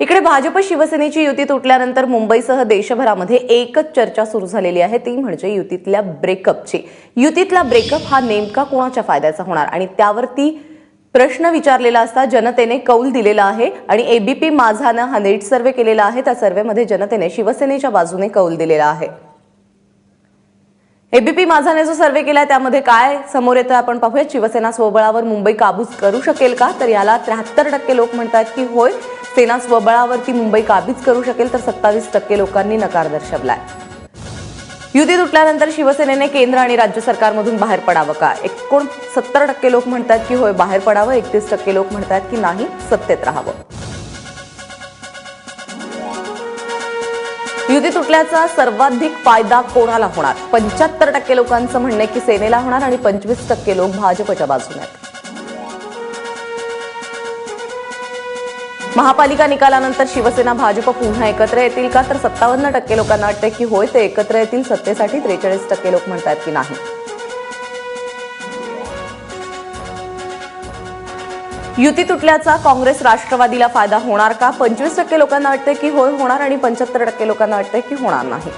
इकडे भाजप शिवसेनेची युती तुटल्यानंतर मुंबईसह देशभरामध्ये एकच चर्चा सुरू झालेली आहे. ती म्हणजे युतीतल्या ब्रेकअपची. युतीतला ब्रेकअप हा नेमका कोणाच्या फायद्याचा होणार? आणि त्यावरती प्रश्न विचारलेला असता जनतेने कौल दिलेला आहे आणि एबीपी माझानं हा नेट सर्व्हे केलेला आहे. त्या सर्व्हेमध्ये जनतेने शिवसेनेच्या बाजूने कौल दिलेला आहे. एबीपी माझाने जो सर्वे केलाय त्यामध्ये काय समोर येतं आपण पाहूया शिवसेना स्वबळावर मुंबई काबूज करू शकेल का? तर याला त्र्याहत्तर टक्के लोक म्हणतात की होय सेना स्वबळावरती मुंबई काबीज करू शकेल तर सत्तावीस टक्के लोकांनी नकार दर्शवलाय. युती तुटल्यानंतर शिवसेनेने केंद्र आणि राज्य सरकारमधून बाहेर पडावं का? एकोणसत्तर टक्के लोक म्हणतात की होय बाहेर पडावं. एकतीस टक्के लोक म्हणतात की नाही सत्तेत राहावं. युती तुटल्याचा सर्वाधिक फायदा कोणाला होणार? पंच्याहत्तर टक्के लोकांचं म्हणणं आहे की सेनेला होणार आणि पंचवीस टक्के लोक भाजपच्या बाजूने आहेत. महापालिका निकालानंतर शिवसेना भाजप पुन्हा एकत्र येतील का? तर सत्तावन्न टक्के लोकांना वाटते की होय ते एकत्र येतील. सत्तेसाठी त्रेचाळीस टक्के लोक म्हणतात की नाही. युती तुटल्याचा काँग्रेस राष्ट्रवादीला फायदा होणार का? पंचवीस टक्के लोकांना वाटते की होय होणार आणि पंच्याहत्तर टक्के लोकांना वाटते की होणार नाही.